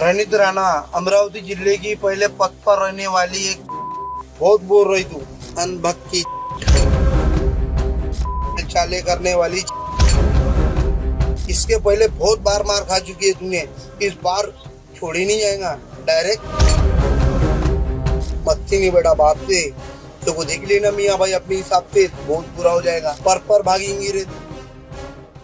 रणित राणा अमरावती जिले की पहले पद पर रहने वाली एक बहुत बोल रही तू. अनभक की चाले करने वाली इसके पहले बहुत बार मार खा चुकी है तूने. इस बार छोड़ ही नहीं जाएगा. डायरेक्ट मत्ती नहीं बेटा बाप से. तो वो देख लेना मियाँ भाई अपने हिसाब से. बहुत बुरा हो जाएगा. पर पर भागेंगी रे.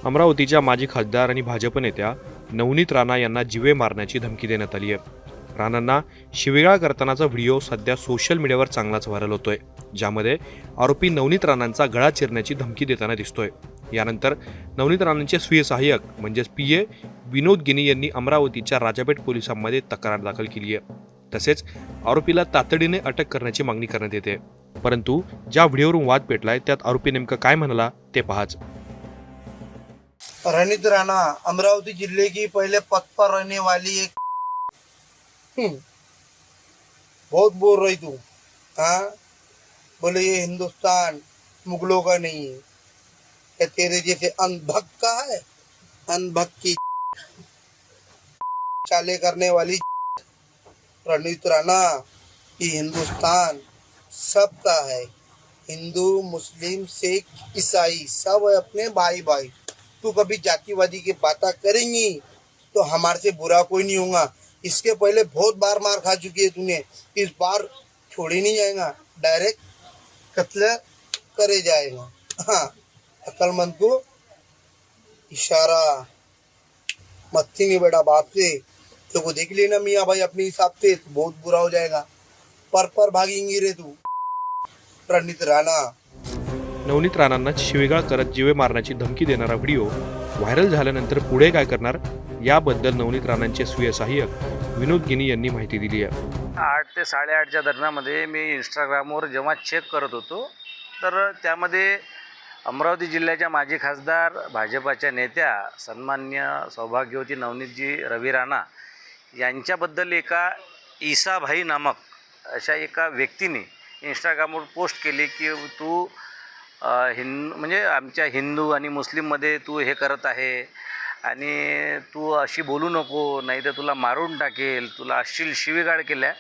अमरावतीच्या माजी खासदार आणि भाजप नेत्या नवनीत राणा यांना जिवे मारण्याची धमकी देण्यात आली आहे. राणांना शिवेगाळ करतानाचा व्हिडिओ सध्या सोशल मीडियावर चांगलाच व्हायरल होतोय ज्यामध्ये आरोपी नवनीत राणांचा गळा चिरण्याची धमकी देताना दिसतोय. यानंतर नवनीत राणांचे स्वीय सहाय्यक म्हणजेच पी ए विनोद गिनी यांनी अमरावतीच्या राजापेठ पोलिसांमध्ये तक्रार दाखल केली आहे. तसेच आरोपीला तातडीने अटक करण्याची मागणी करण्यात येते. परंतु ज्या व्हिडिओवरून वाद पेटलाय त्यात आरोपी नेमकं काय म्हणाला ते पहाच. रणित राणा अमरावती ज़िले की पहले पद पर रहने वाली एक हम्म, बहुत बोल रही तू हाँ? बोले ये हिंदुस्तान मुगलों का नहीं है। क्या तेरे जैसे अनभक का है? अनभक की चाले करने वाली रणित राणा ये हिंदुस्तान सबका है। हिंदू मुस्लिम सिख ईसाई सब है अपने भाई भाई तू कभी जातिवादी की बातें करेंगी तो हमारे से बुरा कोई नहीं होगा। इसके पहले बहुत बार मार खा चुकी है तूने। इस बार छोड़ नहीं जाएगा। डायरेक्ट कत्ल करे जाएगा। हाँ अक्लमंद को इशारा मत्ती नहीं बेटा बाप से। तो को देख लेना मियाँ भाई अपने हिसाब से तो बहुत बुरा हो जाएगा। पर पर भागेंगी रे तू। रणित राणा नवनीत राणांना शिवेगाळ करत जीवे मारण्याची धमकी देणारा व्हिडिओ व्हायरल झाल्यानंतर पुढे काय करणार? याबद्दल नवनीत राणांचे स्वीय सहाय्यक विनोद गिनी यांनी माहिती दिली आहे. आठ ते साडेआठच्या दरम्यानमध्ये मी इंस्टाग्रामवर जेव्हा चेक करत होतो तर त्यामध्ये अमरावती जिल्ह्याच्या माजी खासदार भाजपाच्या नेत्या सन्मान्य सौभाग्यवती नवनीतजी रवी राणा यांच्याबद्दल एका ईसाभाई नामक अशा एका व्यक्तीने इंस्टाग्रामवर पोस्ट केली की तू हिंद म्हणजे आमच्या हिंदू आणि मुस्लिममध्ये तू हे करत आहे आणि तू अशी बोलू नको नाही तर तुला मारून टाकेल तुला अश्लील शिवीगाळ केल्या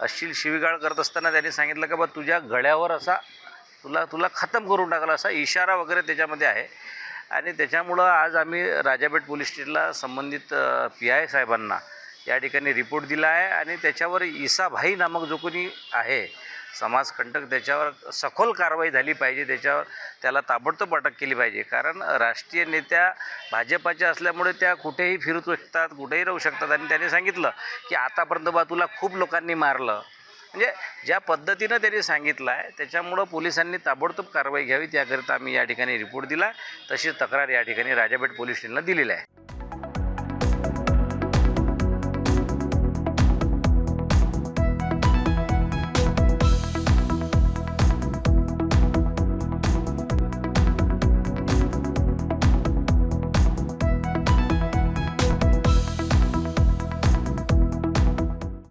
अश्लील शिवीगाळ करत असताना त्यांनी सांगितलं का बा तुझ्या गळ्यावर असा तुला तुला खतम करून टाकला असा इशारा वगैरे त्याच्यामध्ये आहे. आणि त्याच्यामुळं आज आम्ही राजापेठ पोलीस स्टेशनला संबंधित पी आय साहेबांना या ठिकाणी रिपोर्ट दिला आहे आणि त्याच्यावर इसाभाई नामक जो कोणी आहे समाजकंटक त्याच्यावर सखोल कारवाई झाली पाहिजे त्याच्यावर त्याला ताबडतोब अटक केली पाहिजे. कारण राष्ट्रीय नेत्या भाजपाच्या असल्यामुळे त्या कुठेही फिरू शकतात कुठेही राहू शकतात. आणि त्यांनी सांगितलं की आतापर्यंत बा तुला खूप लोकांनी मारलं. म्हणजे ज्या पद्धतीनं त्यांनी सांगितलं आहे त्याच्यामुळं पोलिसांनी ताबडतोब कारवाई घ्यावी त्याकरिता आम्ही या ठिकाणी रिपोर्ट दिला. तशी तक्रार या ठिकाणी राजापेठ पोलीस स्टेशनला दिलेली आहे.